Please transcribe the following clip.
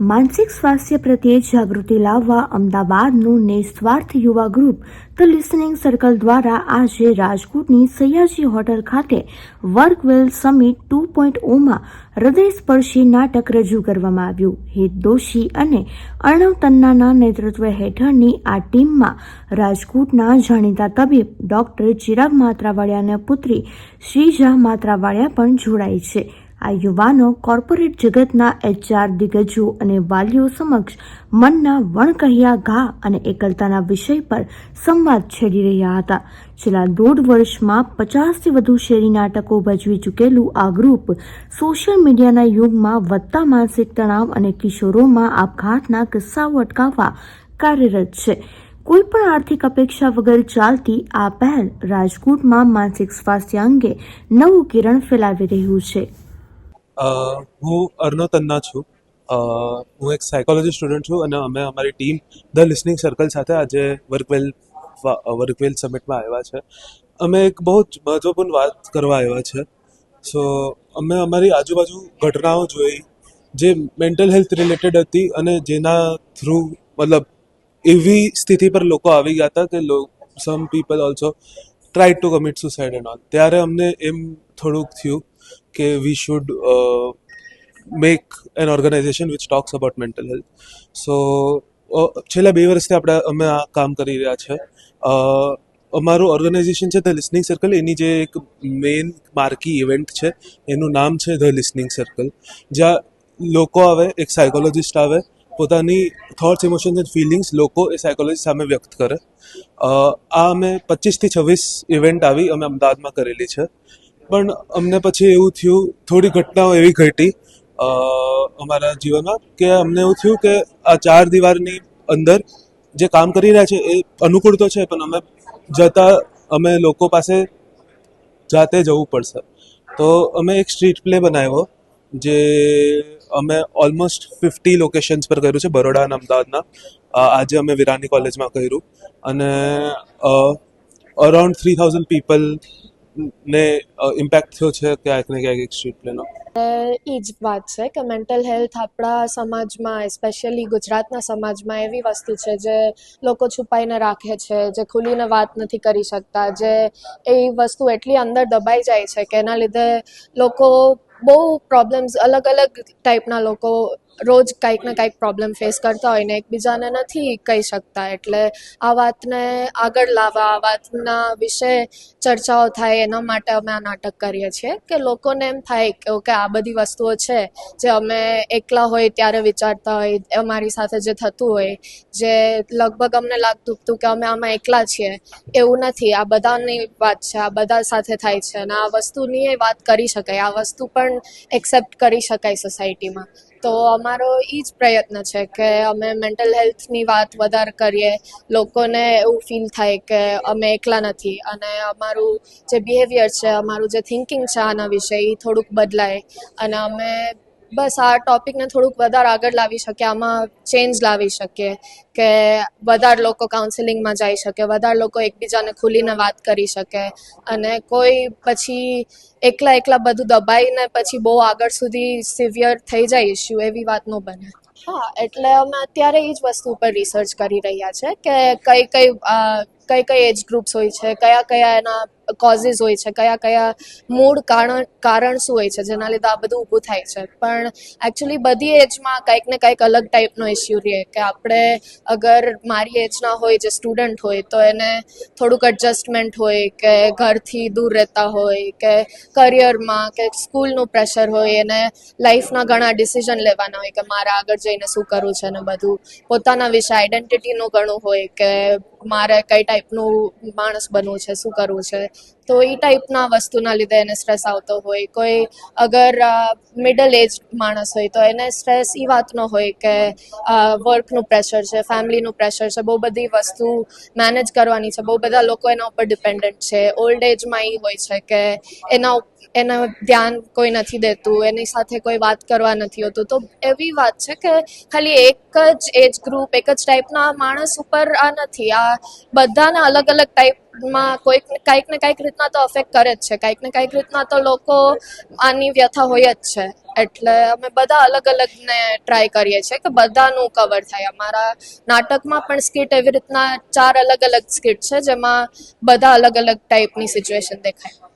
માનસિક સ્વાસ્થ્ય પ્રત્યે જાગૃતિ લાવવા અમદાવાદનું નિસ્વાર્થ યુવા ગ્રુપ ધ લિસનિંગ સર્કલ દ્વારા આજે રાજકોટની સયાજી હોટલ ખાતે work well summit two point ઓમાં હૃદયસ્પર્શી નાટક રજૂ કરવામાં આવ્યું. હિત દોશી અને અર્ણવ તન્નાના નેતૃત્વ હેઠળની આ ટીમમાં રાજકોટના જાણીતા તબીબ ડોક્ટર ચિરાગ માત્રાવાડિયાના પુત્રી શ્રીજા માત્રાવાડિયા પણ જોડાઈ છે. આ યુવાનો કોર્પોરેટ જગતના એચઆર દિગ્ગજો અને વાલીઓ સમક્ષ મનના વણકહ્યા ઘા અને એકલતાના વિષય પર સંવાદ છેડી રહ્યા હતા. છેલ્લા દોઢ વર્ષમાં પચાસથી વધુ શેરી નાટકો ભજવી ચૂકેલું આ ગ્રુપ સોશિયલ મીડિયાના યુગમાં વધતા માનસિક તણાવ અને કિશોરોમાં આપઘાતના કિસ્સાઓ અટકાવવા કાર્યરત છે. કોઈ પણ આર્થિક અપેક્ષા વગર ચાલતી આ પહેલ રાજકોટમાં માનસિક સ્વાસ્થ્ય અંગે નવું કિરણ ફેલાવી રહ્યું છે. હું અર્ણવ તન્ના છું. હું એક સાયકોલોજી સ્ટુડન્ટ છું અને અમે, અમારી ટીમ ધ લિસનિંગ સર્કલ સાથે આજે વર્કવેલ વર્કવેલ સમિટમાં આવ્યા છે. અમે એક બહુ જ મહત્વપૂર્ણ વાત કરવા આવ્યા છે. સો અમે અમારી આજુબાજુ ઘટનાઓ જોઈ, જે મેન્ટલ હેલ્થ રિલેટેડ હતી અને જેના થ્રુ મતલબ એવી સ્થિતિ પર લોકો આવી ગયા હતા કે some people also try to commit suicide and all ત્યારે અમને એમ થોડુંક થયું કે we should make an organization which talks about mental health so છેલ્લા બે વર્ષથી આપણે, અમે આ કામ કરી રહ્યા છે. અમારું ઓર્ગેનાઇઝેશન છે ધ લિસનિંગ સર્કલ એની જે એક મેઇન માર્કી ઇવેન્ટ છે, એનું નામ છે ધ લિસનિંગ સર્કલ જ્યાં લોકો આવે, એક સાયકોલોજિસ્ટ આવે, પોતાની થોટ્સ ઇમોશન્સ એન્ડ ફિલિંગ્સ લોકો એ સાયકોલોજી સામે વ્યક્ત કરે. આ અમે પચીસથી છવ્વીસ ઇવેન્ટ આવી અમે અમદાવાદમાં કરેલી છે. પણ અમને પછી એવું થયું, થોડી ઘટનાઓ એવી ઘટી અમારા જીવનમાં કે અમને એવું થયું કે આ ચાર દિવારની અંદર જે કામ કરી રહ્યા છે એ અનુકૂળ તો છે, પણ અમે જતા, અમે લોકો પાસે જાતે જવું પડશે. તો અમે એક સ્ટ્રીટ પ્લે બનાવ્યો, જે અમે ઓલમોસ્ટ ફિફ્ટી લોકેશન્સ પર કર્યું છે, બરોડા અને અમદાવાદના. આજે અમે વિરાની કોલેજમાં કર્યું. અને અરાઉન્ડ થ્રી થાઉઝન્ડ પીપલ ને ઇમ્પેક્ટ થયો છે ક્યાંક ને ક્યાંક એક સ્ટ્રીટ પ્લેનો એ જ વાત છે કે મેન્ટલ હેલ્થ આપણા સમાજમાં સ્પેશિયલી ગુજરાતના સમાજમાં એવી વસ્તુ છે જે લોકો છુપાઈને રાખે છે, જે ખુલીને વાત નથી કરી શકતા, જે એ વસ્તુ એટલી અંદર દબાઈ જાય છે કે એના લીધે લોકો બહુ પ્રોબ્લેમ્સ અલગ અલગ ટાઈપના લોકો રોજ કાંઈક ને કાંઈક પ્રોબ્લેમ ફેસ કરતા હોય ને એકબીજાને નથી કહી શકતા. એટલે આ વાતને આગળ લાવવા, આ વાતના વિશે ચર્ચાઓ થાય એના માટે અમે આ નાટક કરીએ છીએ કે લોકોને એમ થાય કે આ બધી વસ્તુઓ છે જે અમે એકલા હોય ત્યારે વિચારતા હોય અમારી સાથે જે થતું હોય, જે લગભગ અમને લાગતું હતું કે અમે આમાં એકલા છીએ, એવું નથી. આ બધાની વાત છે, આ બધા સાથે થાય છે અને આ વસ્તુની વાત કરી શકાય. આ વસ્તુ પણ એક્સેપ્ટ કરી શકાય સોસાયટીમાં તો અમારો એ જ પ્રયત્ન છે કે અમે મેન્ટલ હેલ્થની વાત વધારે કરીએ. લોકોને એવું ફીલ થાય કે અમે એકલા નથી. અને અમારું જે બિહેવિયર છે, અમારું જે થિંકિંગ છે આના વિશે એ થોડુંક બદલાય. અને અમે બસ આ ટોપિકને થોડુંક વધારે આગળ લાવી શકીએ આમાં ચેન્જ લાવી શકીએ કે વધારે લોકો કાઉન્સેલિંગમાં જઈ શકે, વધારે લોકો એકબીજાને ખુલીને વાત કરી શકે અને કોઈ પછી એકલા એકલા બધું દબાઈને પછી બહુ આગળ સુધી સિવિયર થઈ જાય ઇસ્યુ એવી વાત ન બને. હા, એટલે અમે અત્યારે એ જ વસ્તુ ઉપર રિસર્ચ કરી રહ્યા છે કે કઈ કઈ કઈ કઈ એજ ગ્રુપ્સ હોય છે, કયા કયા એના કોઝિસ હોય છે, કયા કયા મૂળ કારણ કારણ શું હોય છે, જેના લીધે આ બધું ઊભું થાય છે. પણ એકચ્યુઅલી બધી એજમાં કંઈક ને કંઈક અલગ ટાઈપનો ઇસ્યુ રહે કે આપણે અગર મારી એજના હોય જે સ્ટુડન્ટ હોય તો એને થોડુંક એડજસ્ટમેન્ટ હોય કે ઘરથી દૂર રહેતા હોય કે કરિયરમાં કે સ્કૂલનું પ્રેશર હોય, એને લાઈફના ઘણા ડિસિઝન લેવાના હોય કે મારે આગળ જઈને શું કરવું છે ને બધું. પોતાના વિશે આઈડેન્ટિટીનું ઘણું હોય કે મારે કઈ ટાઈપનું માણસ બનવું છે, શું કરવું છે? તો એ ટાઈપના વસ્તુના લીધે એને સ્ટ્રેસ આવતો હોય. કોઈ અગર મિડલ એજ માણસ હોય તો એને સ્ટ્રેસ એ વાતનો હોય કે વર્કનું પ્રેશર છે ફેમિલીનું પ્રેશર છે, બહુ બધી વસ્તુ મેનેજ કરવાની છે. બહુ બધા લોકો એના ઉપર ડિપેન્ડન્ટ છે. ઓલ્ડ એજમાં એ હોય છે કે એના એને ધ્યાન કોઈ નથી દેતું, એની સાથે કોઈ વાત કરવા નથી હોતું. તો એવી વાત છે કે ખાલી એક જ એજ ગ્રુપ એક જ ટાઈપના માણસ ઉપર આ નથી. આ બધાને અલગ અલગ ટાઈપમાં કંઈક કાંઈક ને કાંઈક રીતના તો અફેક્ટ કરે જ છે. કાંઈક ને કાંઈક રીતના તો લોકો આની વ્યથા હોય જ છે. એટલે અમે બધા અલગ અલગ ને ટ્રાય કરીએ છીએ કે બધાનું કવર થાય. અમારા નાટકમાં પણ સ્કીટ એવી રીતના ચાર અલગ અલગ સ્કીટ છે, જેમાં બધા અલગ અલગ ટાઈપની સિચ્યુએશન દેખાય.